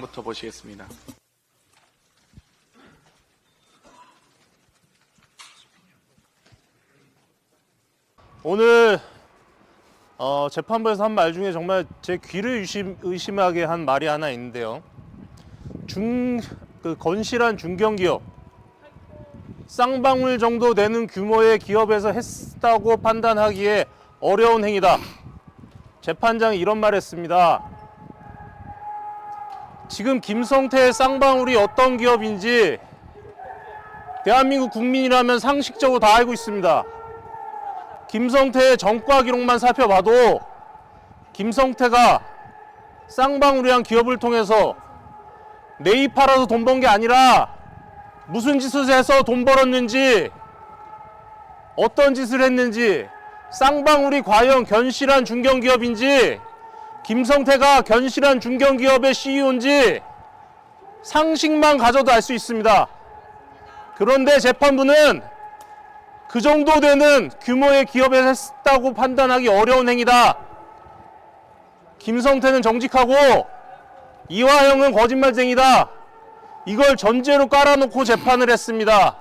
부터 보시겠습니다. 오늘 어, 재판부에서 한 말 중에 정말 제 귀를 의심, 의심 하게 한 말이 하나 있는데요. 중, 그 건실한 중견기업, 쌍방울 정도 되는 규모의 기업에서 했다고 판단하기에 어려운 행위다. 재판장이 이런 말 했습니다. 지금 김성태의 쌍방울이 어떤 기업인지 대한민국 국민이라면 상식적으로 다 알고 있습니다. 김성태의 전과 기록만 살펴봐도 김성태가 쌍방울이란 기업을 통해서 네이 팔아서 돈 번 게 아니라 무슨 짓을 해서 돈 벌었는지 어떤 짓을 했는지 쌍방울이 과연 견실한 중견기업인지 김성태가 견실한 중견기업의 CEO인지 상식만 가져도 알 수 있습니다. 그런데 재판부는 그 정도 되는 규모의 기업에서 했다고 판단하기 어려운 행위다. 김성태는 정직하고 이화영은 거짓말쟁이다. 이걸 전제로 깔아놓고 재판을 했습니다.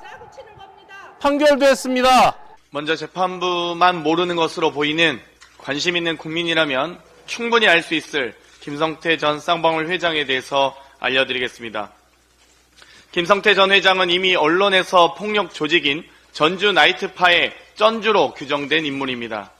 판결도 했습니다. 먼저 재판부만 모르는 것으로 보이는 관심 있는 국민이라면 충분히 알 수 있을 김성태 전 쌍방울 회장에 대해서 알려드리겠습니다. 김성태 전 회장은 이미 언론에서 폭력 조직인 전주 나이트파의 쩐주로 규정된 인물입니다.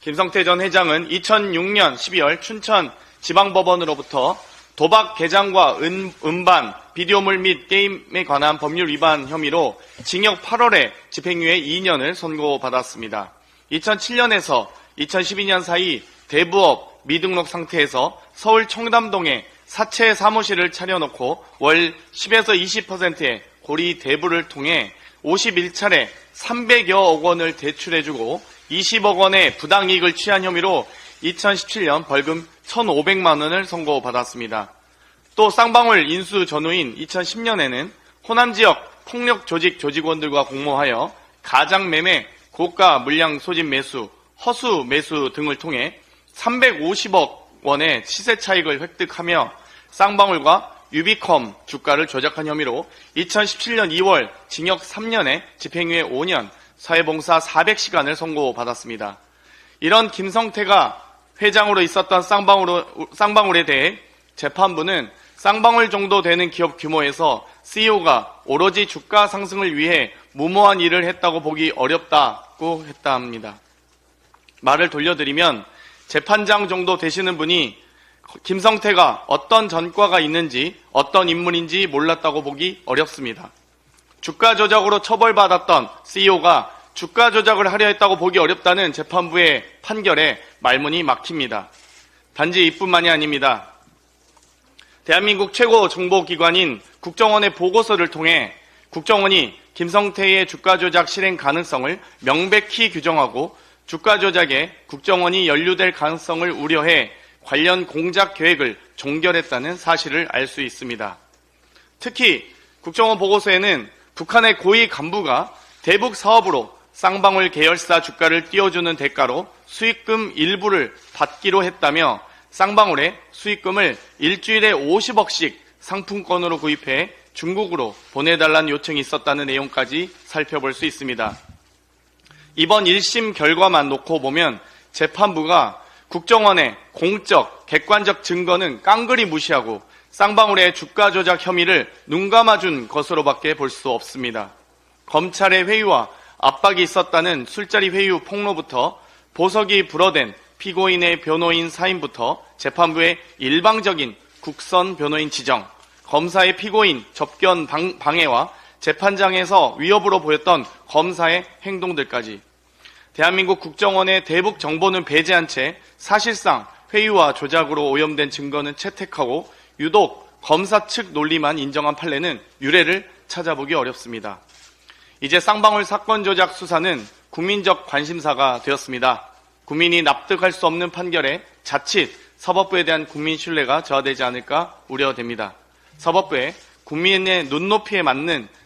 김성태 전 회장은 2006년 12월 춘천 지방법원으로부터 도박 개장과 은, 음반, 비디오물 및 게임에 관한 법률 위반 혐의로 징역 8월에 집행유예 2년을 선고받았습니다. 2007년에서 2012년 사이 대부업 미등록 상태에서 서울 청담동에 사채 사무실을 차려놓고 월 10에서 20%의 고리 대부를 통해 51차례 300여억 원을 대출해주고 20억 원의 부당이익을 취한 혐의로 2017년 벌금 1,500만 원을 선고받았습니다. 또 쌍방울 인수 전후인 2010년에는 호남 지역 폭력 조직 조직원들과 공모하여 가장 매매, 고가 물량 소진 매수, 허수 매수 등을 통해 350억 원의 시세 차익을 획득하며 쌍방울과 유비컴 주가를 조작한 혐의로 2017년 2월 징역 3년에 집행유예 5년, 사회봉사 400시간을 선고받았습니다. 이런 김성태가 회장으로 있었던 쌍방울, 쌍방울에 대해 재판부는 쌍방울 정도 되는 기업 규모에서 CEO가 오로지 주가 상승을 위해 무모한 일을 했다고 보기 어렵다고 했다 합니다. 말을 돌려드리면 재판장 정도 되시는 분이 김성태가 어떤 전과가 있는지 어떤 인물인지 몰랐다고 보기 어렵습니다. 주가 조작으로 처벌받았던 CEO가 주가 조작을 하려 했다고 보기 어렵다는 재판부의 판결에 말문이 막힙니다. 단지 이뿐만이 아닙니다. 대한민국 최고 정보기관인 국정원의 보고서를 통해 국정원이 김성태의 주가 조작 실행 가능성을 명백히 규정하고 주가 조작에 국정원이 연루될 가능성을 우려해 관련 공작 계획을 종결했다는 사실을 알 수 있습니다. 특히 국정원 보고서에는 북한의 고위 간부가 대북 사업으로 쌍방울 계열사 주가를 띄워주는 대가로 수익금 일부를 받기로 했다며 쌍방울에 수익금을 일주일에 50억씩 상품권으로 구입해 중국으로 보내달라는 요청이 있었다는 내용까지 살펴볼 수 있습니다. 이번 1심 결과만 놓고 보면 재판부가 국정원의 공적, 객관적 증거는 깡그리 무시하고 쌍방울의 주가 조작 혐의를 눈 감아준 것으로밖에 볼 수 없습니다. 검찰의 회유와 압박이 있었다는 술자리 회유 폭로부터 보석이 불어댄 피고인의 변호인 사임부터 재판부의 일방적인 국선 변호인 지정, 검사의 피고인 접견 방, 방해와 재판장에서 위협으로 보였던 검사의 행동들까지 대한민국 국정원의 대북 정보는 배제한 채 사실상 회유와 조작으로 오염된 증거는 채택하고 유독 검사 측 논리만 인정한 판례는 유례를 찾아보기 어렵습니다. 이제 쌍방울 사건 조작 수사는 국민적 관심사가 되었습니다. 국민이 납득할 수 없는 판결에 자칫 사법부에 대한 국민 신뢰가 저하되지 않을까 우려됩니다. 사법부에 국민의 눈높이에 맞는